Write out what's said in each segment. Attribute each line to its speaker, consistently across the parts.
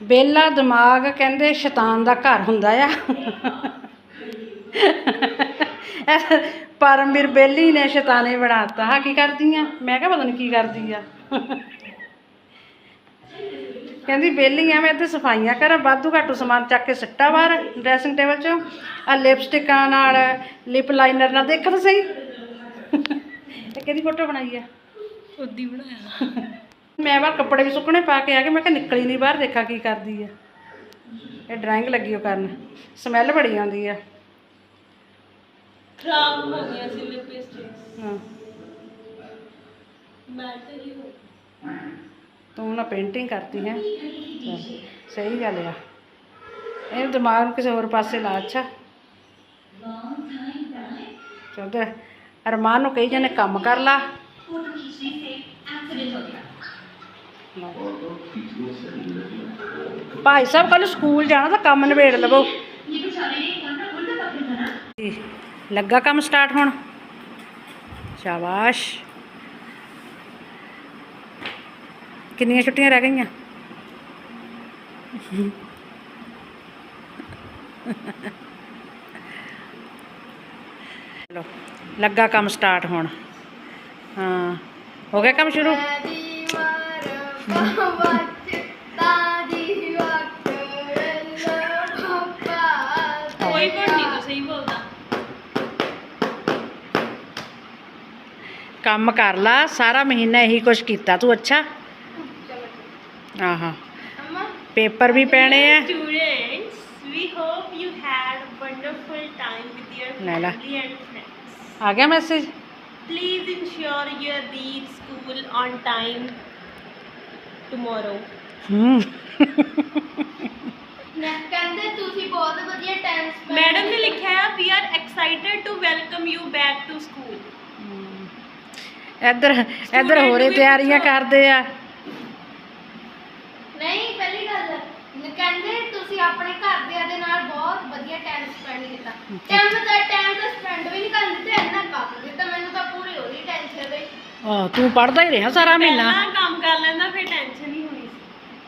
Speaker 1: ਬੇਲਾ ਦਿਮਾਗ ਕਹਿੰਦੇ ਸ਼ੈਤਾਨ ਦਾ ਘਰ ਹੁੰਦਾ ਆ। ਪਰਮਵੀਰ ਬੇਲੀ ਨੇ ਸ਼ੈਤਾਨੇ ਬਣਾਤਾ। ਹਾਂ ਕੀ ਕਰਦੀ ਆ ਮੈਂ ਕਿਹਾ ਪਤਾ ਨਹੀਂ ਕੀ ਕਰਦੀ ਆ। ਕਹਿੰਦੀ ਬੇਲੀ ਆ ਮੈਂ ਇੱਥੇ ਸਫਾਈਆਂ ਕਰਾਂ, ਵਾਧੂ ਘਾਟੂ ਸਮਾਨ ਚੱਕ ਕੇ ਸਿੱਟਾ ਬਾਹਰ ਡਰੈਸਿੰਗ ਟੇਬਲ 'ਚੋਂ। ਆ ਲਿਪਸਟਿਕਾਂ ਨਾਲ, ਲਿਪ ਲਾਈਨਰ ਨਾਲ ਦੇਖ ਤਾਂ ਸਹੀ ਇਹ ਕਿਹਦੀ ਫੋਟੋ ਬਣਾਈ ਆ?
Speaker 2: ਉਦੀ ਬਣਾਇਆ।
Speaker 1: ਮੈਂ ਬਾਹਰ ਕੱਪੜੇ ਵੀ ਸੁੱਕਣੇ ਪਾ ਕੇ ਆ ਕੇ ਮੈਂ ਕਿਹਾ ਨਿਕਲੀ ਨਹੀਂ ਬਾਹਰ ਦੇਖਾਂ ਕੀ ਕਰਦੀ ਆ। ਇਹ ਡਰਾਇੰਗ ਲੱਗੀ ਉਹ ਕਰਨ। ਸਮੈਲ ਬੜੀ ਆਉਂਦੀ ਆ।
Speaker 2: ਖਰਾਬ ਹੋ ਗਿਆ ਸੀ ਲਿਪਸਟਿਕਸ
Speaker 1: ਹਾਂ।
Speaker 2: ਮੈਟਰ ਹੀ ਹੋ
Speaker 1: ਤੂੰ ਨਾ ਪੇਂਟਿੰਗ ਕਰਤੀ ਹੈ। ਸਹੀ ਗੱਲ ਆ। ਇਹ ਦਿਮਾਗ ਨੂੰ ਕਿਸੇ ਹੋਰ ਪਾਸੇ ਲਾ ਅੱਛਾ। ਚੌਧਰ ਅਰਮਾਨ ਨੂੰ ਕਹੀ ਜਾਂਦੇ ਕੰਮ ਕਰ ਲਾ। ਭਾਈ ਸਾਹਿਬ ਕੱਲ ਸਕੂਲ ਜਾਣਾ ਤਾਂ ਕੰਮ ਨਿਬੇੜ ਲਵੋ। ਲੱਗਾ ਕੰਮ ਸਟਾਰਟ ਹੁਣ? ਸ਼ਾਬਾਸ਼। ਕਿੰਨੀਆਂ ਛੁੱਟੀਆਂ ਰਹਿ ਗਈਆਂ? ਚਲੋ, ਲੱਗਾ ਕੰਮ ਸਟਾਰਟ ਹੁਣ। ਹਾਂ, ਹੋ ਗਿਆ ਕੰਮ ਸ਼ੁਰੂ? ਕੰਮ ਕਰ ਲਾ ਸਾਰਾ ਮਹੀਨਾ ਇਹੀ ਕੁਛ ਕੀਤਾ ਤੂੰ ਅੱਛਾ ਆਹਾ ਪੇਪਰ ਵੀ ਪੈਣੇ ਆ
Speaker 2: Students, we hope you had a wonderful time with your
Speaker 1: Laila.
Speaker 2: family and friends.
Speaker 1: ਆ ਗਿਆ message
Speaker 2: Please ensure you reach school on time tomorrow.
Speaker 1: ਹੂੰ।
Speaker 3: ਕਹਿੰਦੇ ਤੁਸੀਂ ਬਹੁਤ ਵਧੀਆ ਟਾਈਮ ਸਪੈਂਡ
Speaker 2: ਮੈਡਮ ਨੇ ਲਿਖਿਆ ਹੈ we are excited to welcome you back to school.
Speaker 1: ਇੱਧਰ ਇੱਧਰ ਹੋਰੇ ਤਿਆਰੀਆਂ ਕਰਦੇ ਆ।
Speaker 3: ਨਹੀਂ ਪਹਿਲੀ ਗੱਲ ਨ- ਕਹਿੰਦੇ ਤੁਸੀਂ ਆਪਣੇ ਘਰਦਿਆਂ ਦੇ ਨਾਲ ਬਹੁਤ ਵਧੀਆ ਟਾਈਮ ਸਪੈਂਡ ਕੀਤਾ। ਟਾਈਮ ਦਾ ਟਾਈਮ ਦਾ ਸਪੈਂਡ ਵੀ ਨਹੀਂ ਕਰਨ ਦਿੱਤੇ ਇੰਨਾ ਕੰਮ ਦਿੱਤਾ ਮੈਨੂੰ ਤਾਂ ਪੂਰੀ ਉਹਦੀ ਟੈਨਸ਼ਨ ਰਹੀ
Speaker 1: ਆ ਤੂੰ ਪੜਦਾ ਹੀ ਰਿਹਾ ਸਾਰਾ ਮਹੀਨਾ।
Speaker 2: ਪਹਿਲਾਂ ਕੰਮ ਕਰ ਲੈਂਦਾ ਫਿਰ ਟੈਨਸ਼ਨ ਨਹੀਂ ਹੋਣੀ ਸੀ।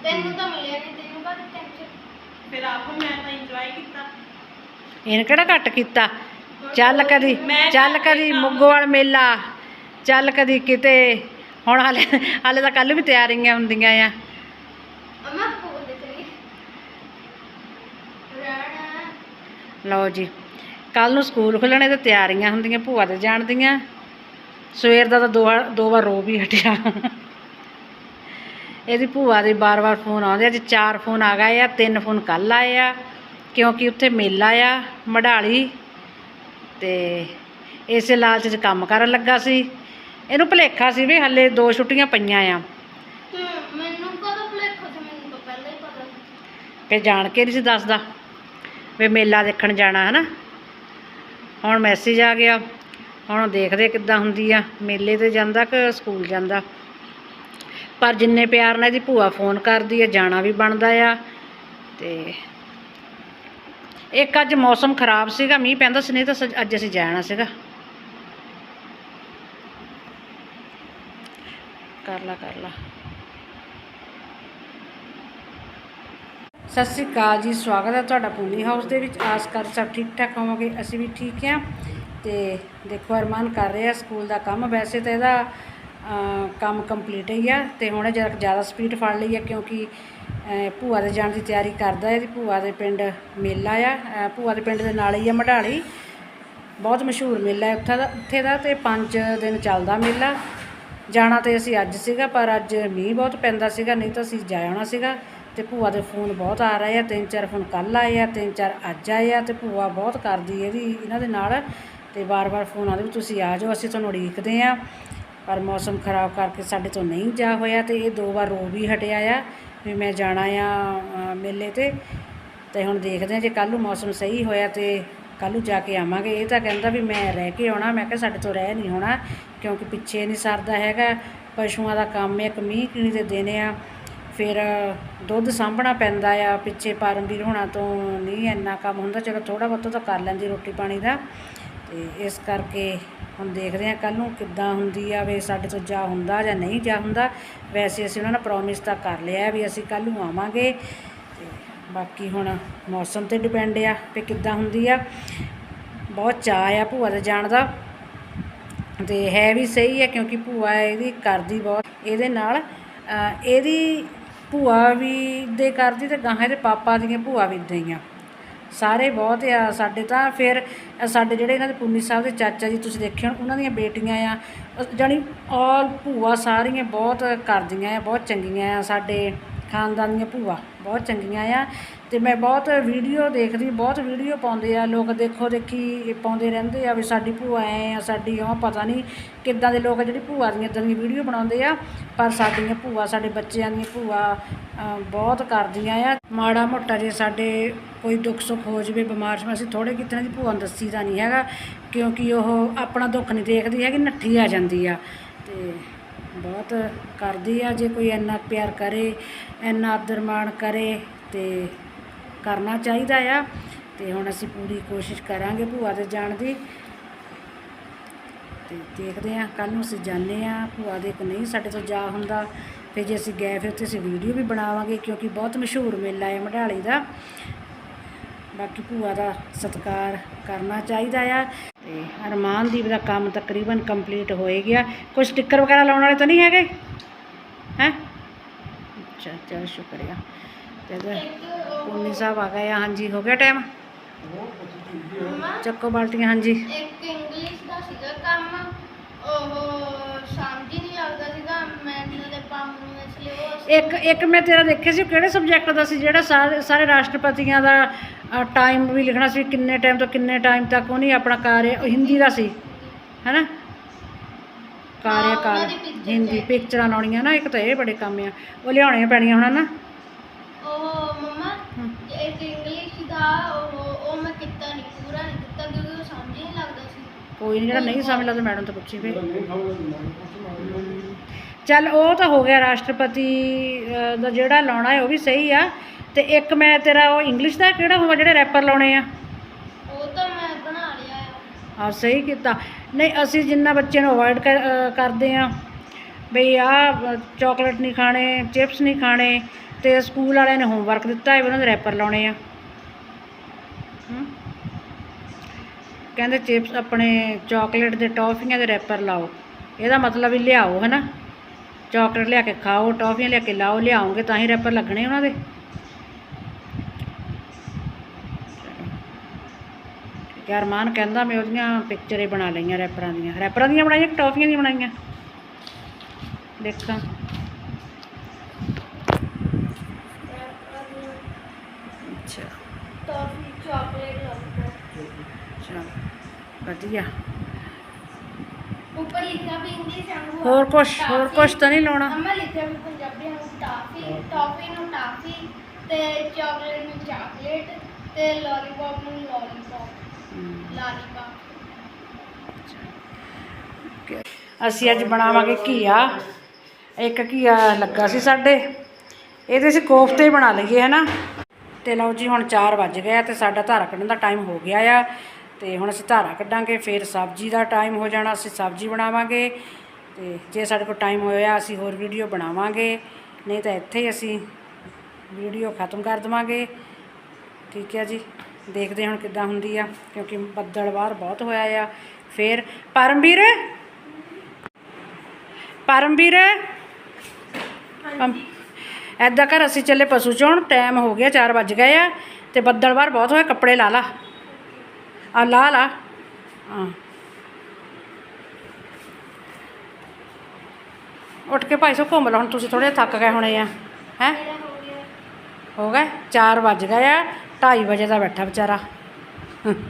Speaker 3: ਤੈਨੂੰ ਤਾਂ ਮਿਲਿਆ ਨਹੀਂ ਤੈਨੂੰ ਕਾਹਦੀ ਟੈਨਸ਼ਨ
Speaker 2: ਫਿਰ ਆਪੋ ਮੈਂ ਤਾਂ ਇੰਜੋਏ ਕੀਤਾ।
Speaker 1: ਇਹਨੇ ਕਿਹੜਾ ਘੱਟ ਕੀਤਾ? ਚੱਲ ਕਦੀ
Speaker 2: ਮੈਂ
Speaker 1: ਚੱਲ ਕਦੀ। ਮੁੱਗੋਵਾਲ ਮੇਲਾ ਚੱਲ ਕਦੀ ਕਿਤੇ। ਹੁਣ ਹਾਲੇ ਹਾਲੇ ਤਾਂ ਕੱਲ ਵੀ ਤਿਆਰੀਆਂ ਹੁੰਦੀਆਂ ਆ।
Speaker 3: ਅਮਾ ਬੋਲ ਦੇ ਚਲੀ ਰਾਣਾ।
Speaker 1: ਲਓ ਜੀ ਕੱਲ ਨੂੰ ਸਕੂਲ ਖੁੱਲਣੇ ਤੇ ਤਿਆਰੀਆਂ ਹੁੰਦੀਆਂ ਭੂਆ ਦੇ ਜਾਣ ਦੀਆਂ। ਸਵੇਰ ਦਾ ਤਾਂ ਦੋ ਵਾਰ ਦੋ ਵਾਰ ਰੋ ਵੀ ਹਟਿਆ। ਇਹਦੀ ਭੂਆ ਦੇ ਬਾਰ-ਬਾਰ ਫੋਨ ਆਉਂਦੇ ਅੱਜ ਚਾਰ ਫੋਨ ਆ ਗਏ ਆ ਤਿੰਨ ਫੋਨ ਕੱਲ ਆਏ ਆ ਕਿਉਂਕਿ ਉੱਥੇ ਮੇਲਾ ਆ ਮਢਾਲੀ ਤੇ ਇਸੇ ਲਾਲਚ 'ਚ ਕੰਮ ਕਰਨ ਲੱਗਾ ਸੀ। ਇਹਨੂੰ ਭੁਲੇਖਾ ਸੀ ਵੀ ਹੱਲੇ ਦੋ ਛੁੱਟੀਆਂ ਪਈਆਂ ਆ।
Speaker 3: ਮੈਨੂੰ ਕਦੋਂ ਭੁਲੇਖਾ ਸੀ ਮੈਨੂੰ ਤਾਂ ਪਹਿਲਾਂ ਹੀ ਪਤਾ ਸੀ।
Speaker 1: ਫਿਰ ਜਾਣ ਕੇ ਨਹੀਂ ਸੀ ਦੱਸਦਾ ਵੀ ਮੇਲਾ ਦੇਖਣ ਜਾਣਾ ਹਨਾ। ਹੁਣ ਮੈਸੇਜ ਆ ਗਿਆ। ਹੁਣ ਦੇਖਦੇ ਕਿੱਦਾਂ ਹੁੰਦੀ ਆ। ਮੇਲੇ ਤੇ ਜਾਂਦਾ ਕਿ ਸਕੂਲ ਜਾਂਦਾ। ਪਰ ਜਿੰਨੇ ਪਿਆਰ ਨਾਲ ਇਹਦੀ ਭੂਆ ਫੋਨ ਕਰਦੀ ਆ, ਜਾਣਾ ਵੀ ਬਣਦਾ ਆ। ਤੇ ਇੱਕ ਅੱਜ ਮੌਸਮ ਖਰਾਬ ਸੀਗਾ, ਮੀਂਹ ਪੈਂਦਾ ਸੀ, ਨਹੀਂ ਤਾਂ ਅੱਜ ਅਸੀਂ ਜਾਣਾ ਸੀਗਾ। ਕਰ ਲਾ ਕਰ ਲਾ। ਸਤਿ ਸ੍ਰੀ ਅਕਾਲ ਜੀ, ਸਵਾਗਤ ਹੈ ਤੁਹਾਡਾ ਪੂਨੀ ਹਾਊਸ ਦੇ ਵਿੱਚ। ਆਸ ਕਰ ਸਭ ਠੀਕ ਠਾਕ ਹੋਵੋਗੇ? ਅਸੀਂ ਵੀ ਠੀਕ ਹਾਂ। ਤੇ ਦੇਖੋ ਅਰਮਾਨ ਕਰ ਰਿਹਾ ਸਕੂਲ ਦਾ ਕੰਮ। ਵੈਸੇ ਤਾਂ ਇਹਦਾ ਕੰਮ ਕੰਪਲੀਟ ਹੀ ਆ ਤੇ ਹੁਣ ਜਰਾ ਜ਼ਿਆਦਾ ਸਪੀਡ ਫੜ ਲਈ ਆ ਕਿਉਂਕਿ ਭੂਆ ਦੇ ਜਾਣ ਦੀ ਤਿਆਰੀ ਕਰਦਾ ਹੈ ਇਹਦੀ। ਭੂਆ ਦੇ ਪਿੰਡ ਮੇਲਾ ਆ। ਭੂਆ ਦੇ ਪਿੰਡ ਦੇ ਨਾਲ ਹੀ ਆ ਮਢਾਲੀ। ਬਹੁਤ ਮਸ਼ਹੂਰ ਮੇਲਾ ਹੈ ਉੱਥੇ ਦਾ ਉੱਥੇ ਦਾ ਤੇ 5 ਦਿਨ ਚੱਲਦਾ ਮੇਲਾ। ਜਾਣਾ ਤੇ ਅਸੀਂ ਅੱਜ ਸੀਗਾ, ਪਰ ਅੱਜ ਮੀਂਹ ਬਹੁਤ ਪੈਂਦਾ ਸੀਗਾ, ਨਹੀਂ ਤਾਂ ਅਸੀਂ ਜਾ ਆਉਣਾ ਸੀਗਾ। ਤੇ ਭੂਆ ਦੇ ਫੋਨ ਬਹੁਤ ਆ ਰਹੇ ਆ। ਤਿੰਨ ਚਾਰ ਫੋਨ ਕੱਲ ਆਏ ਆ, ਤਿੰਨ ਚਾਰ ਅੱਜ ਆਏ ਆ ਤੇ ਭੂਆ ਬਹੁਤ ਕਰਦੀ ਇਹਦੀ ਇਹਨਾਂ ਦੇ ਨਾਲ। ਅਤੇ ਵਾਰ-ਵਾਰ ਫੋਨ ਆਉਂਦੇ ਵੀ ਤੁਸੀਂ ਆ ਜਾਓ, ਅਸੀਂ ਤੁਹਾਨੂੰ ਉਡੀਕਦੇ ਆ ਪਰ ਮੌਸਮ ਖਰਾਬ ਕਰਕੇ ਸਾਡੇ ਤੋਂ ਨਹੀਂ ਜਾ ਹੋਇਆ ਤੇ ਇਹ ਦੋ ਵਾਰ ਰੋ ਵੀ ਹਟਿਆ ਆ ਵੀ ਮੈਂ ਜਾਣਾ ਆ ਮੇਲੇ ਤੇ। ਤੇ ਹੁਣ ਦੇਖਦੇ ਆ ਜੇ ਕੱਲ੍ਹ ਨੂੰ ਮੌਸਮ ਸਹੀ ਹੋਇਆ ਤੇ ਕੱਲ੍ਹ ਨੂੰ ਜਾ ਕੇ ਆਵਾਂਗੇ। ਇਹ ਤਾਂ ਕਹਿੰਦਾ ਵੀ ਮੈਂ ਰਹਿ ਕੇ ਆਉਣਾ, ਮੈਂ ਕਿਹਾ ਸਾਡੇ ਤੋਂ ਰਹਿ ਨਹੀਂ ਹੋਣਾ ਕਿਉਂਕਿ ਪਿੱਛੇ ਨਹੀਂ ਸਰਦਾ ਹੈਗਾ। ਪਸ਼ੂਆਂ ਦਾ ਕੰਮ ਇੱਕ ਮੀਂਹ ਕਿਣੀ ਦੇ ਦਿਨ ਆ, ਫਿਰ ਦੁੱਧ ਸਾਂਭਣਾ ਪੈਂਦਾ ਆ, ਪਿੱਛੇ ਪਰਮਵੀਰ ਹੋਣਾ ਤੋਂ ਨਹੀਂ ਇੰਨਾ ਕੰਮ ਹੁੰਦਾ, ਚਲੋ ਥੋੜਾ ਬਹੁਤਾ ਤਾਂ ਕਰ ਲੈਂਦੀ ਰੋਟੀ ਪਾਣੀ ਦਾ। ਅਤੇ ਇਸ ਕਰਕੇ ਹੁਣ ਦੇਖਦੇ ਹਾਂ ਕੱਲ੍ਹ ਨੂੰ ਕਿੱਦਾਂ ਹੁੰਦੀ ਆ ਵੀ ਸਾਡੇ ਤੋਂ ਜਾ ਹੁੰਦਾ ਜਾਂ ਨਹੀਂ ਜਾ ਹੁੰਦਾ। ਵੈਸੇ ਅਸੀਂ ਉਹਨਾਂ ਨਾਲ ਪ੍ਰੋਮਿਸ ਤਾਂ ਕਰ ਲਿਆ ਵੀ ਅਸੀਂ ਕੱਲ੍ਹ ਨੂੰ ਆਵਾਂਗੇ। ਅਤੇ ਬਾਕੀ ਹੁਣ ਮੌਸਮ ਤੇ ਡਿਪੈਂਡ ਆ ਵੀ ਕਿੱਦਾਂ ਹੁੰਦੀ ਆ। ਬਹੁਤ ਚਾਅ ਆ ਭੂਆ ਦੇ ਜਾਣ ਦਾ। ਤੇ ਹੈ ਵੀ ਸਹੀ ਹੈ ਕਿਉਂਕਿ ਭੂਆ ਇਹਦੀ ਕਰਦੀ ਬਹੁਤ। ਇਹਦੇ ਨਾਲ ਇਹਦੀ ਭੂਆ ਵੀ ਦੇ ਕਰਦੀ ਤੇ ਗਾਹਾਂ ਇਹਦੇ ਪਾਪਾ ਦੀਆਂ ਭੂਆ ਵੀ ਇੱਦਾਂ ਹੀ ਆ। ਸਾਰੇ ਬਹੁਤ ਆ ਸਾਡੇ ਤਾਂ ਫਿਰ ਸਾਡੇ ਜਿਹੜੇ ਇਹਨਾਂ ਦੇ ਪੁੰਨੀ ਸਾਹਿਬ ਦੇ ਚਾਚਾ ਜੀ ਤੁਸੀਂ ਦੇਖੇ ਹੋਣ ਉਹਨਾਂ ਦੀਆਂ ਬੇਟੀਆਂ ਆ ਅ ਜਾਣੀ ਆਲ ਭੂਆ ਸਾਰੀਆਂ ਬਹੁਤ ਕਰਦੀਆਂ ਆ, ਬਹੁਤ ਚੰਗੀਆਂ ਆ ਸਾਡੇ ਖਾਨਦਾਨ ਦੀਆਂ ਭੂਆ, ਬਹੁਤ ਚੰਗੀਆਂ ਆ। ਅਤੇ ਮੈਂ ਬਹੁਤ ਵੀਡੀਓ ਦੇਖਦੀ, ਬਹੁਤ ਵੀਡੀਓ ਪਾਉਂਦੇ ਆ, ਲੋਕ ਦੇਖੋ ਦੇਖੀ ਪਾਉਂਦੇ ਰਹਿੰਦੇ ਆ ਵੀ ਸਾਡੀ ਭੂਆ ਐਂ ਆ, ਸਾਡੀ ਉਹ ਪਤਾ ਨਹੀਂ ਕਿੱਦਾਂ ਦੇ ਲੋਕ ਜਿਹੜੀ ਭੂਆ ਦੀਆਂ ਇੱਦਾਂ ਦੀਆਂ ਵੀਡੀਓ ਬਣਾਉਂਦੇ ਆ, ਪਰ ਸਾਡੀਆਂ ਭੂਆ, ਸਾਡੇ ਬੱਚਿਆਂ ਦੀਆਂ ਭੂਆ ਬਹੁਤ ਕਰਦੀਆਂ ਆ। ਮਾੜਾ ਮੋਟਾ ਜੇ ਸਾਡੇ ਕੋਈ ਦੁੱਖ ਸੁੱਖ ਹੋ ਜਵੇ, ਬਿਮਾਰ ਸ਼ਮਾਰ ਅਸੀਂ ਥੋੜੇ ਕਿਤਨੇ ਦੀ ਭੂਆ ਨੂੰ ਦੱਸੀ ਦਾ ਨਹੀਂ ਹੈਗਾ, ਕਿਉਂਕਿ ਉਹ ਆਪਣਾ ਦੁੱਖ ਨਹੀਂ ਦੇਖਦੀ ਹੈਗੀ, ਨੱਠੀ ਆ ਜਾਂਦੀ ਆ। ਤੇ ਬਹੁਤ ਕਰਦੀ ਆ, ਜੇ ਕੋਈ ਇੰਨਾ ਪਿਆਰ ਕਰੇ, ਇੰਨਾ ਆਦਰ ਮਾਣ ਕਰੇ ਤੇ ਕਰਨਾ ਚਾਹੀਦਾ ਆ। ਤੇ ਹੁਣ ਅਸੀਂ ਪੂਰੀ ਕੋਸ਼ਿਸ਼ ਕਰਾਂਗੇ ਭੂਆ ਦੇ ਜਾਣ ਦੀ। ਤੇ ਦੇਖਦੇ ਆ ਕੱਲ ਨੂੰ ਅਸੀਂ ਜਾਂਦੇ ਆ ਭੂਆ ਦੇ ਕੋ ਨਹੀਂ ਸਾਡੇ ਤੋਂ ਜਾ ਹੁੰਦਾ। ਫਿਰ ਜੇ ਅਸੀਂ ਗਏ ਫਿਰ ਉੱਥੇ ਅਸੀਂ ਵੀਡੀਓ ਵੀ ਬਣਾਵਾਂਗੇ ਕਿਉਂਕਿ ਬਹੁਤ ਮਸ਼ਹੂਰ ਮੇਲਾ ਹੈ ਮਢਾਲੀ ਦਾ। ਬਾਕੀ ਭੂਆ ਦਾ ਸਤਿਕਾਰ ਕਰਨਾ ਚਾਹੀਦਾ ਆ। ਤੇ ਅਰਮਾਨਦੀਪ ਦਾ ਕੰਮ ਤਕਰੀਬਨ ਕੰਪਲੀਟ ਹੋਏ ਗਿਆ। ਕੁਝ ਸਟicker ਵਗੈਰਾ ਲਾਉਣ ਵਾਲੇ ਤਾਂ ਨਹੀਂ ਹੈਗੇ? ਹੈ? ਅੱਛਾ, ਚਲ ਸ਼ੁਕਰੀਆ। ਤੇ ਪੁੰਨੀ ਸਾਹਿਬ ਆ ਗਏ ਆ ਹਾਂਜੀ ਹੋ ਗਿਆ ਟਾਈਮ ਚੱਕੋ ਬਾਲਟੀਆਂ ਹਾਂਜੀ।
Speaker 3: ਇੱਕ ਇੰਗਲਿਸ਼ ਦਾ ਸੀਗਾ ਕੰਮ ਉਹ ਸਮਝ ਹੀ ਨਹੀਂ ਲੱਗਦਾ ਸੀਗਾ ਮੈਨੂੰ ਤੇ ਪਾਪਾ ਨੂੰ ਇਸ ਲਈ ਉਹ
Speaker 1: ਇੱਕ ਇੱਕ ਮੈਂ ਤੇਰਾ ਦੇਖਿਆ ਸੀ ਕਿਹੜੇ ਸਬਜੈਕਟ ਦਾ ਸੀ ਜਿਹੜਾ ਸਾਰੇ ਸਾਰੇ ਰਾਸ਼ਟਰਪਤੀਆਂ ਦਾ ਟਾਈਮ ਵੀ ਲਿਖਣਾ ਸੀ ਕਿੰਨੇ ਟਾਈਮ ਤੋਂ ਕਿੰਨੇ ਟਾਈਮ ਤੱਕ ਉਹਨੇ ਆਪਣਾ ਕਾਰਜ ਉਹ ਹਿੰਦੀ ਦਾ ਸੀ ਹੈਨਾ? ਕਾਰਜ
Speaker 3: picture
Speaker 1: ਹਿੰਦੀ। ਪਿਕਚਰਾਂ ਲਾਉਣੀਆਂ ਨਾ ਇੱਕ ਤਾਂ ਇਹ ਬੜੇ ਕੰਮ ਆ ਉਹ ਲਿਆਉਣੀਆਂ ਪੈਣੀਆਂ ਹੁਣ ਨਾ। ਕੋਈ ਨਹੀਂ ਜਿਹੜਾ ਨਹੀਂ ਸਮਝ ਲੱਗਦਾ ਮੈਡਮ ਤੋਂ ਪੁੱਛੀ ਫੇ ਚੱਲ ਉਹ ਤਾਂ ਹੋ ਗਿਆ ਰਾਸ਼ਟਰਪਤੀ ਦਾ ਜਿਹੜਾ ਲਾਉਣਾ ਹੈ ਉਹ ਵੀ ਸਹੀ ਆ। ਤੇ ਇੱਕ ਮੈਂ ਤੇਰਾ ਉਹ ਇੰਗਲਿਸ਼ ਦਾ ਕਿਹੜਾ ਹੋਵਾ ਜਿਹੜੇ ਰੈਪਰ ਲਾਉਣੇ ਆ?
Speaker 3: ਉਹ ਤਾਂ ਮੈਂ ਬਣਾ ਲਿਆ ਆ।
Speaker 1: ਸਹੀ ਕੀਤਾ। ਨਹੀਂ ਅਸੀਂ ਜਿੰਨਾ ਬੱਚਿਆਂ ਨੂੰ ਅਵੋਇਡ ਕਰਦੇ ਆ ਬਈ ਆ ਚਾਕਲੇਟ ਨਹੀਂ ਖਾਣੇ ਚਿਪਸ ਨਹੀਂ ਖਾਣੇ ਤੇ ਸਕੂਲ ਵਾਲਿਆਂ ਨੇ ਹੋਮਵਰਕ ਦਿੱਤਾ ਹੈ ਵੀ ਉਹਨਾਂ ਦੇ ਰੈਪਰ ਲਾਉਣੇ ਆ। ਹਮ? ਕਹਿੰਦੇ ਚਿਪਸ ਆਪਣੇ ਚਾਕਲੇਟ ਦੇ ਟੌਫੀਆਂ ਦੇ ਰੈਪਰ ਲਾਓ। ਇਹਦਾ ਮਤਲਬ ਵੀ ਲਿਆਓ ਹੈ ਨਾ ਚਾਕਲੇਟ ਲਿਆ ਕੇ ਖਾਓ, ਟੌਫੀਆਂ ਲਿਆ ਕੇ ਲਾਓ, ਲਿਆਓਗੇ ਤਾਂ ਹੀ ਰੈਪਰ ਲੱਗਣੇ ਉਹਨਾਂ ਦੇ। ਕਿ ਅਰਮਾਨ ਕਹਿੰਦਾ ਮੈਂ ਉਹਦੀਆਂ ਪਿਕਚਰੇ ਬਣਾ ਲਈਆਂ ਰੈਪਰਾਂ ਦੀਆਂ। ਰੈਪਰਾਂ ਦੀਆਂ ਬਣਾਈਆਂ ਕਿ ਟੌਫੀਆਂ ਦੀਆਂ ਬਣਾਈਆਂ? ਦੇਖਾਂ ਅੱਛਾ
Speaker 3: ਟੌਫੀ ਚਾਕਲੇਟ ਲੱਗਦਾ
Speaker 1: ਚਲ ਵਧੀਆ।
Speaker 3: ਉੱਪਰ ਲਿਖਿਆ ਵੀ ਇੰਗਲਿਸ਼ ਵਾਂਗੂ
Speaker 1: ਹੋਰ ਕੁਛ ਹੋਰ ਕੁਛ ਤਾਂ ਨਹੀਂ ਲਾਉਣਾ।
Speaker 3: ਅੰਮਾ ਲਿਖਿਆ ਵੀ ਪੰਜਾਬੀ ਨੂੰ ਟਾਫੀ ਟਾਫੀ ਨੂੰ ਟਾਫੀ ਤੇ ਚਾਕਲੇਟ ਨੂੰ ਚਾਕਲੇਟ ਤੇ ਲੋਲੀਪੌਪ ਨੂੰ ਲੋਲੀਪੌਪ
Speaker 1: ਅਸੀਂ ਅੱਜ ਬਣਾਵਾਂਗੇ ਘੀਆ। ਇੱਕ ਘੀਆ ਲੱਗਾ ਸੀ ਸਾਡੇ ਇਹਦੇ ਅਸੀਂ ਕੋਫਤੇ ਹੀ ਬਣਾ ਲਈਏ ਹਨਾ। ਤੇ ਲਓ ਜੀ ਹੁਣ 4 ਵੱਜ ਗਏ ਆ ਤੇ ਸਾਡਾ ਧਾਰਾ ਕੱਢਣ ਦਾ ਟਾਈਮ ਹੋ ਗਿਆ ਆ। ਤੇ ਹੁਣ ਅਸੀਂ ਧਾਰਾ ਕੱਢਾਂਗੇ ਫਿਰ ਸਬਜ਼ੀ ਦਾ ਟਾਈਮ ਹੋ ਜਾਣਾ ਅਸੀਂ ਸਬਜ਼ੀ ਬਣਾਵਾਂਗੇ। ਤੇ ਜੇ ਸਾਡੇ ਕੋਲ ਟਾਈਮ ਹੋਇਆ ਅਸੀਂ ਹੋਰ ਵੀਡੀਓ ਬਣਾਵਾਂਗੇ। ਨਹੀਂ ਤਾਂ ਇੱਥੇ ਹੀ ਅਸੀਂ ਵੀਡੀਓ ਖਤਮ ਕਰ ਦੇਵਾਂਗੇ। ਠੀਕ ਹੈ ਜੀ? ਦੇਖਦੇ ਹੁਣ ਕਿੱਦਾਂ ਹੁੰਦੀ ਆ ਕਿਉਂਕਿ ਬੱਦਲ ਬਾਹਰ ਬਹੁਤ ਹੋਇਆ ਆ। ਫਿਰ ਪਰਮਵੀਰ? ਪਰਮਵੀਰ? ਐਦਾਂ ਕਰ ਅਸੀਂ ਚੱਲੇ ਪਸ਼ੂ ਚੋਣ ਟਾਈਮ ਹੋ ਗਿਆ 4 ਵੱਜ ਗਏ ਆ ਤੇ ਬੱਦਲ ਬਾਹਰ ਬਹੁਤ ਹੋਏ ਕੱਪੜੇ ਲਾ ਲਾ। ਆ ਲਾ ਲਾ। ਹਾਂ। ਉੱਠ ਕੇ ਭਾਈ ਸਾਹਿਬ ਘੁੰਮ ਲਓ ਹੁਣ ਤੁਸੀਂ ਥੋੜੇ ਥੱਕ ਗਏ ਹੋਣੇ ਆ। ਹੈ?
Speaker 3: ਹੋ ਗਿਆ
Speaker 1: ਹੋ ਗਏ? 4 ਵੱਜ ਗਏ ਆ 2:30 ਵਜੇ ਦਾ ਬੈਠਾ ਵਿਚਾਰਾ।
Speaker 3: ਤੁਸੀਂ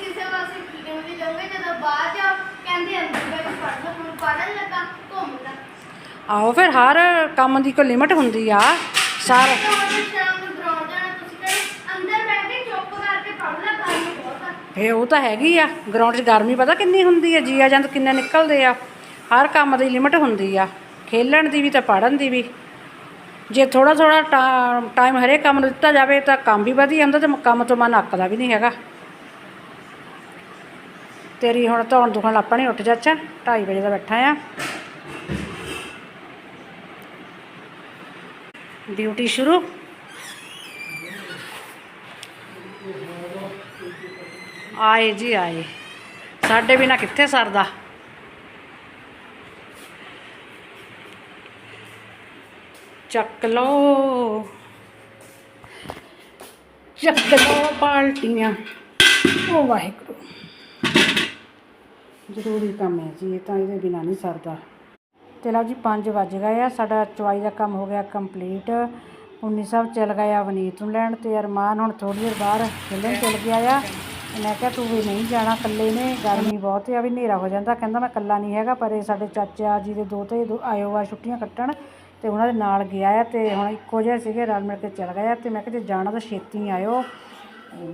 Speaker 3: ਕਿਸੇ ਪਾਸੇ ਕਿਉਂ ਵੀ ਜਾਓਗੇ ਜਦੋਂ ਬਾਹਰ ਜਾਓ ਕਹਿੰਦੇ ਅੰਦਰ ਬੈਠ ਪੜ੍ਹ ਲਓ ਹੁਣ ਪੜ੍ਹਨ ਲੱਗਾ ਘੁੰਮਦਾ
Speaker 1: ਆਓ ਫਿਰ ਹਰ ਕੰਮ ਦੀ ਕੋਈ ਲਿਮਟ ਹੁੰਦੀ ਆ। ਸਾਰਾ
Speaker 3: ਜਦੋਂ ਸ਼ਾਮ ਨੂੰ ਗਰਾਊਂਡ ਜਾਣਾ ਤੁਸੀਂ ਕਹਿੰਦੇ ਅੰਦਰ ਬੈਠ ਕੇ ਚੁੱਪ ਕਰਕੇ ਪੜ੍ਹ ਲੈ ਗਰਮੀ ਬਹੁਤ
Speaker 1: ਉਹ ਤਾਂ ਹੈਗੀ ਆ ਗਰਾਊਂਡ 'ਚ ਗਰਮੀ ਪਤਾ ਕਿੰਨੀ ਹੁੰਦੀ ਹੈ ਜੀਆ ਜੰਦ ਕਿੰਨੇ ਨਿਕਲਦੇ ਆ, ਹਰ ਕੰਮ ਦੀ ਲਿਮਟ ਹੁੰਦੀ ਆ, ਖੇਲਣ ਦੀ ਵੀ ਤੇ ਪੜਨ ਦੀ ਵੀ। ਜੇ ਥੋੜਾ ਥੋੜਾ ਟਾਈਮ ਹਰੇਕ ਕੰਮ ਨੂੰ ਦਿੱਤਾ ਜਾਵੇ ਤਾਂ ਕੰਮ ਵੀ ਵਧੀਆ ਹੁੰਦਾ ਤੇ ਕੰਮ ਤੋਂ ਮਨ ਅੱਕਦਾ ਵੀ ਨਹੀਂ ਹੈਗਾ। ਤੇਰੀ ਹੁਣ ਧੌਣ ਦੁਖਣ ਲੱਪਣੀ ਉੱਠ ਜਾ ਅੱਛਾ 2:30 ਵਜੇ ਦਾ ਬੈਠਾ ਆ। ਡਿਊਟੀ ਸ਼ੁਰੂ। ਆਏ ਜੀ ਆਏ। ਸਾਡੇ ਬਿਨਾ ਕਿੱਥੇ ਸਰਦਾ? ਚੱਕ ਲਓ। ਚੱਕ ਲਓ ਬਾਲਟੀਆਂ। ਉਹ ਵਾਹਿਗੁਰੂ। ਜ਼ਰੂਰੀ ਕੰਮ ਹੈ ਜੀ, ਇਹ ਤਾਂ ਇਹਦੇ ਬਿਨਾ ਨਹੀਂ ਸਰਦਾ। ਤੇ ਲਓ ਜੀ 5 ਵੱਜ ਗਏ ਆ। ਸਾਡਾ ਚਵਾਈ ਦਾ ਕੰਮ ਹੋ ਗਿਆ ਕੰਪਲੀਟ। ਉਨੀ ਸਾਹਿਬ ਚਲ ਗਿਆ ਵਨੀਤ ਨੂੰ ਲੈਣ ਤੇ ਅਰਮਾਨ ਹੁਣ ਥੋੜੀ ਦੇਰ ਬਾਹਰ ਖੇਲਣ ਚਲ ਗਿਆ ਆ। ਮੈਂ ਕਿਹਾ ਤੂੰ ਵੀ ਨਹੀਂ ਜਾਣਾ, ਇਕੱਲੇ ਨੇ, ਗਰਮੀ ਬਹੁਤ ਆ, ਵੀ ਹਨੇਰਾ ਹੋ ਜਾਂਦਾ। ਕਹਿੰਦਾ ਮੈਂ ਇਕੱਲਾ ਨਹੀਂ ਹੈਗਾ, ਪਰ ਇਹ ਸਾਡੇ ਚਾਚਾ ਜੀ ਦੇ ਦੋ ਤੇ ਆਏ ਹੋ ਆ ਛੁੱਟੀਆਂ ਕੱਟਣ ਤੇ ਉਹਨਾਂ ਦੇ ਨਾਲ ਗਿਆ ਆ ਤੇ ਹੁਣ ਇੱਕੋ ਜਿਹੇ ਸੀਗੇ, ਰਲ ਮਿਲ ਕੇ ਚਲ ਗਏ ਆ ਤੇ ਮੈਂ ਕਿਹਾ ਜੇ ਜਾਣਾ ਤਾਂ ਛੇਤੀ ਆਇਓ।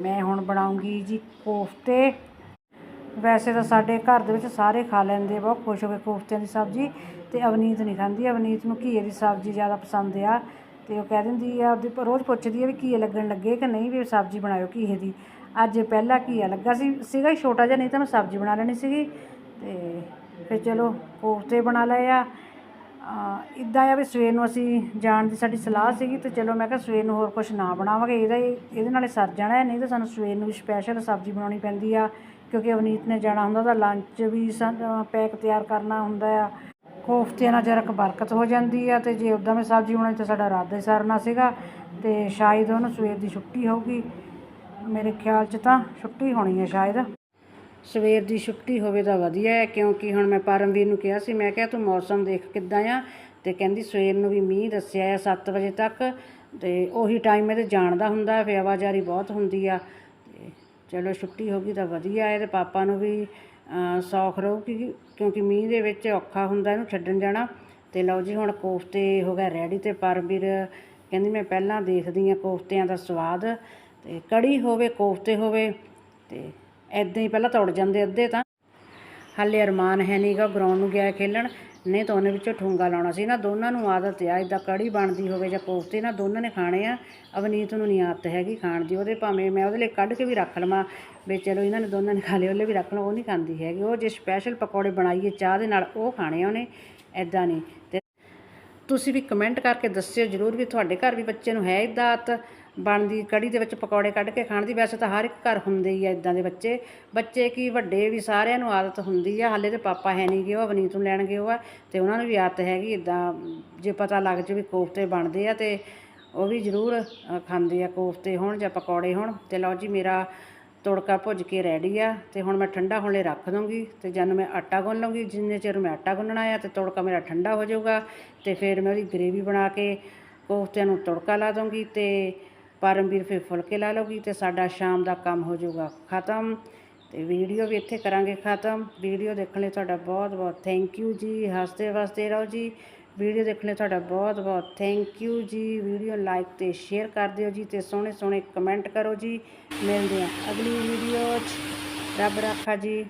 Speaker 1: ਮੈਂ ਹੁਣ ਬਣਾਉਂਗੀ ਜੀ ਕੋਫਤੇ। ਵੈਸੇ ਤਾਂ ਸਾਡੇ ਘਰ ਦੇ ਵਿੱਚ ਸਾਰੇ ਖਾ ਲੈਂਦੇ ਬਹੁਤ ਖੁਸ਼ ਹੋ ਕੇ ਕੋਫਤਿਆਂ ਦੀ ਸਬਜ਼ੀ ਤੇ ਅਵਨੀਤ ਨਹੀਂ ਖਾਂਦੀ। ਅਵਨੀਤ ਨੂੰ ਘੀਏ ਦੀ ਸਬਜ਼ੀ ਜ਼ਿਆਦਾ ਪਸੰਦ ਆ ਤੇ ਉਹ ਕਹਿ ਦਿੰਦੀ ਆ, ਉਹਦੇ ਰੋਜ਼ ਪੁੱਛਦੀ ਆ ਵੀ ਘੀਏ ਲੱਗਣ ਲੱਗੇ ਕਿ ਨਹੀਂ ਵੀ ਸਬਜ਼ੀ ਬਣਾਇਓ ਘੀਏ ਦੀ। ਅੱਜ ਪਹਿਲਾ ਘੀਆ ਲੱਗਾ ਸੀ, ਸੀਗਾ ਹੀ ਛੋਟਾ ਜਿਹਾ, ਨਹੀਂ ਤਾਂ ਮੈਂ ਸਬਜ਼ੀ ਬਣਾ ਲੈਣੀ ਸੀਗੀ। ਤੇ ਫਿਰ ਚਲੋ ਕੋਫਤੇ ਬਣਾ ਲਏ ਆ। ਇਦਾਂ ਆ ਵੀ ਸਵੇਰ ਨੂੰ ਅਸੀਂ ਜਾਣ ਦੀ ਸਾਡੀ ਸਲਾਹ ਸੀਗੀ ਤੇ ਚਲੋ ਮੈਂ ਕਿਹਾ ਸਵੇਰ ਨੂੰ ਹੋਰ ਕੁਝ ਨਾ ਬਣਾਵਾਂਗੇ, ਇਹਦਾ ਹੀ, ਇਹਦੇ ਨਾਲੇ ਸਰ ਜਾਣਾ ਨਹੀਂ ਤਾਂ ਸਾਨੂੰ ਸਵੇਰ ਨੂੰ ਵੀ ਸਪੈਸ਼ਲ ਸਬਜ਼ੀ ਬਣਾਉਣੀ ਪੈਂਦੀ ਆ, ਕਿਉਂਕਿ ਅਵਨੀਤ ਨੇ ਜਾਣਾ ਹੁੰਦਾ ਤਾਂ ਲੰਚ ਵੀ ਪੈਕ ਤਿਆਰ ਕਰਨਾ ਹੁੰਦਾ ਆ। ਕੋਫਤਿਆਂ ਨਾਲ ਜਰਾ ਕੁ ਬਰਕਤ ਹੋ ਜਾਂਦੀ ਆ ਤੇ ਜੇ ਉਦਾਂ ਮੈਂ ਸਬਜ਼ੀ ਬਣਾਈ ਤਾਂ ਸਾਡਾ ਰਾਤ ਹੀ ਸਰਨਾ ਸੀਗਾ ਤੇ ਸ਼ਾਇਦ ਉਹਨੂੰ ਸਵੇਰ ਦੀ ਛੁੱਟੀ ਹੋਊਗੀ। ਮੇਰੇ ਖਿਆਲ 'ਚ ਤਾਂ ਛੁੱਟੀ ਹੋਣੀ ਹੈ ਸ਼ਾਇਦ। ਸਵੇਰ ਦੀ ਛੁੱਟੀ ਹੋਵੇ ਤਾਂ ਵਧੀਆ ਹੈ ਕਿਉਂਕਿ ਹੁਣ ਮੈਂ ਪਰਮਵੀਰ ਨੂੰ ਕਿਹਾ ਸੀ ਮੈਂ ਕਿਹਾ ਤੂੰ ਮੌਸਮ ਦੇਖ ਕਿੱਦਾਂ ਆ? ਤੇ ਕਹਿੰਦੀ ਸਵੇਰ ਨੂੰ ਵੀ ਮੀਂਹ ਦੱਸਿਆ ਆ 7 ਵਜੇ ਤੱਕ। ਤੇ ਉਹੀ ਟਾਈਮ ਇਹਦੇ ਜਾਣ ਦਾ ਹੁੰਦਾ ਫਿਰ ਆਵਾਜਾਰੀ ਬਹੁਤ ਹੁੰਦੀ ਆ। ਤੇ ਚਲੋ ਛੁੱਟੀ ਹੋ ਗਈ ਤਾਂ ਵਧੀਆ ਹੈ ਤੇ ਪਾਪਾ ਨੂੰ ਵੀ ਅਹ, ਸੌਖ ਰਹੂਗੀ ਕਿਉਂਕਿ ਮੀਂਹ ਦੇ ਵਿੱਚ ਔਖਾ ਹੁੰਦਾ ਇਹਨੂੰ ਛੱਡਣ ਜਾਣਾ। ਤੇ ਲਓ ਜੀ ਹੁਣ ਕੋਫਤੇ ਹੋ ਗਿਆ ਰੈਡੀ ਤੇ ਪਰਮਵੀਰ ਕਹਿੰਦੀ ਮੈਂ ਪਹਿਲਾਂ ਦੇਖਦੀ ਆ ਕੋਫਤਿਆਂ ਦਾ ਸਵਾਦ। ਤੇ ਕੜੀ ਹੋਵੇ, ਕੋਫਤੇ ਹੋਵੇ, ਤੇ ਐਦਾਂ ਹੀ ਪਹਿਲਾਂ ਤੋੜ ਜਾਂਦੇ ਅੱਧੇ ਤਾਂ। ਹਾਲੇ ਅਰਮਾਨ ਹੈ ਨਹੀਂਗਾ ਗਰਾਊਂਡ ਨੂੰ ਗਿਆ ਖੇਲਣ। ਨਹੀਂ ਤਾਂ ਉਹਨੇ ਵਿੱਚੋਂ ਠੂੰਗਾ ਲਾਉਣਾ ਸੀ ਨਾ, ਦੋਨਾਂ ਨੂੰ ਆਦਤ ਆ ਇਦਾਂ ਕੜੀ ਬਣਦੀ ਹੋਵੇ ਜਾਂ ਕੋਫਤੇ, ਨਾ ਦੋਨਾਂ ਨੇ ਖਾਣੇ ਆ। ਅਵਨੀਤ ਨੂੰ ਨਹੀਂ ਆਦਤ ਹੈਗੀ ਖਾਣ ਦੀ, ਉਹਦੇ ਭਾਵੇਂ ਮੈਂ ਉਹਦੇ ਲਈ ਕੱਢ ਕੇ ਵੀ ਰੱਖ ਲਵਾਂ, ਵੀ ਚਲੋ ਇਹਨਾਂ ਨੇ ਦੋਨਾਂ ਨੇ ਖਾ ਲਿਆ ਉਹਲੇ ਵੀ ਰੱਖ ਲਵਾਂ ਉਹ ਨਹੀਂ ਖਾਂਦੀ ਹੈਗੀ। ਉਹ ਜੇ ਸਪੈਸ਼ਲ ਪਕੌੜੇ ਬਣਾਈਏ ਚਾਹ ਦੇ ਨਾਲ, ਉਹ ਖਾਣੇ ਆ ਉਹਨੇ ਐਦਾਂ ਨਹੀਂ ਤੇ ਤੁਸੀਂ ਵੀ ਕਮੈਂਟ ਕਰਕੇ ਦੱਸਿਓ ਜਰੂਰ ਵੀ ਤੁਹਾਡੇ ਘਰ ਵੀ ਬੱਚੇ ਨੂੰ ਹੈ ਇਦਾਂ ਆਦਤ ਬਣਦੀ ਕੜੀ ਦੇ ਵਿੱਚ ਪਕੌੜੇ ਕੱਢ ਕੇ ਖਾਣ ਦੀ, ਵੈਸੇ ਤਾਂ ਹਰ ਇੱਕ ਘਰ ਹੁੰਦੇ ਹੀ ਆ ਇਦਾਂ ਦੇ ਬੱਚੇ। ਬੱਚੇ ਕੀ ਵੱਡੇ ਵੀ ਸਾਰਿਆਂ ਨੂੰ ਆਦਤ ਹੁੰਦੀ ਆ, ਹਾਲੇ ਤੇ ਪਾਪਾ ਹੈ ਨਹੀਂ ਗਏ ਉਹ ਅਵਨੀਤ ਨੂੰ ਲੈਣ ਗਏ ਉਹ ਆ, ਤੇ ਉਹਨਾਂ ਨੂੰ ਵੀ ਆਦਤ ਹੈਗੀ ਇਦਾਂ ਜੇ ਪਤਾ ਲੱਗ ਜੇ ਵੀ ਕੋਫਤੇ ਬਣਦੇ ਆ ਤੇ ਉਹ ਵੀ ਜ਼ਰੂਰ ਖਾਂਦੇ ਆ ਕੋਫਤੇ ਹੋਣ ਜਾਂ ਪਕੌੜੇ ਹੋਣ, ਤੇ ਲਓ ਜੀ ਮੇਰਾ ਤੜਕਾ ਭੁੱਜ ਕੇ ਰੈਡੀ ਆ, ਤੇ ਹੁਣ ਮੈਂ ਠੰਡਾ ਹੋਣ ਲਈ ਰੱਖ ਦੂੰਗੀ ਤੇ ਜਦ ਮੈਂ ਆਟਾ ਗੁੰਨ ਲਵਾਂਗੀ ਜਿੰਨੇ ਚਿਰ ਮੈਂ ਆਟਾ ਗੁੰਨਣਾ ਆ ਤੇ ਤੜਕਾ ਮੇਰਾ ਠੰਡਾ ਹੋ ਜਾਊਗਾ, ਤੇ ਫਿਰ ਮੈਂ ਉਹਦੀ ਗ੍ਰੇਵੀ ਬਣਾ ਕੇ ਕੋਫਤਿਆਂ ਨੂੰ ਤੜਕਾ ਲਾ ਦੂੰਗੀ ਤੇ ਪਰਮਵੀਰ ਫਿਰ ਫੁਲਕੇ ਲਾ ਲਊਗੀ ਤੇ ਸਾਡਾ ਸ਼ਾਮ ਦਾ ਕੰਮ ਹੋ ਜਾਊਗਾ। ਖਤਮ। ਤੇ ਵੀਡੀਓ ਵੀ ਇੱਥੇ ਕਰਾਂਗੇ ਖਤਮ। ਵੀਡੀਓ ਦੇਖਣ ਲਈ ਤੁਹਾਡਾ ਬਹੁਤ ਬਹੁਤ ਥੈਂਕ ਯੂ ਜੀ। ਹੱਸਦੇ ਵਸਦੇ ਰਹੋ ਜੀ। ਵੀਡੀਓ ਦੇਖਣ ਲਈ ਤੁਹਾਡਾ ਬਹੁਤ ਬਹੁਤ ਥੈਂਕ ਯੂ ਜੀ। ਵੀਡੀਓ ਲਾਈਕ ਤੇ ਸ਼ੇਅਰ ਕਰ ਦਿਓ ਜੀ ਤੇ ਸੋਹਣੇ ਸੋਹਣੇ ਕਮੈਂਟ ਕਰੋ ਜੀ। ਮਿਲਦੇ ਹਾਂ ਅਗਲੀ ਵੀਡੀਓ 'ਚ। ਰੱਬ ਰੱਖਾ ਜੀ।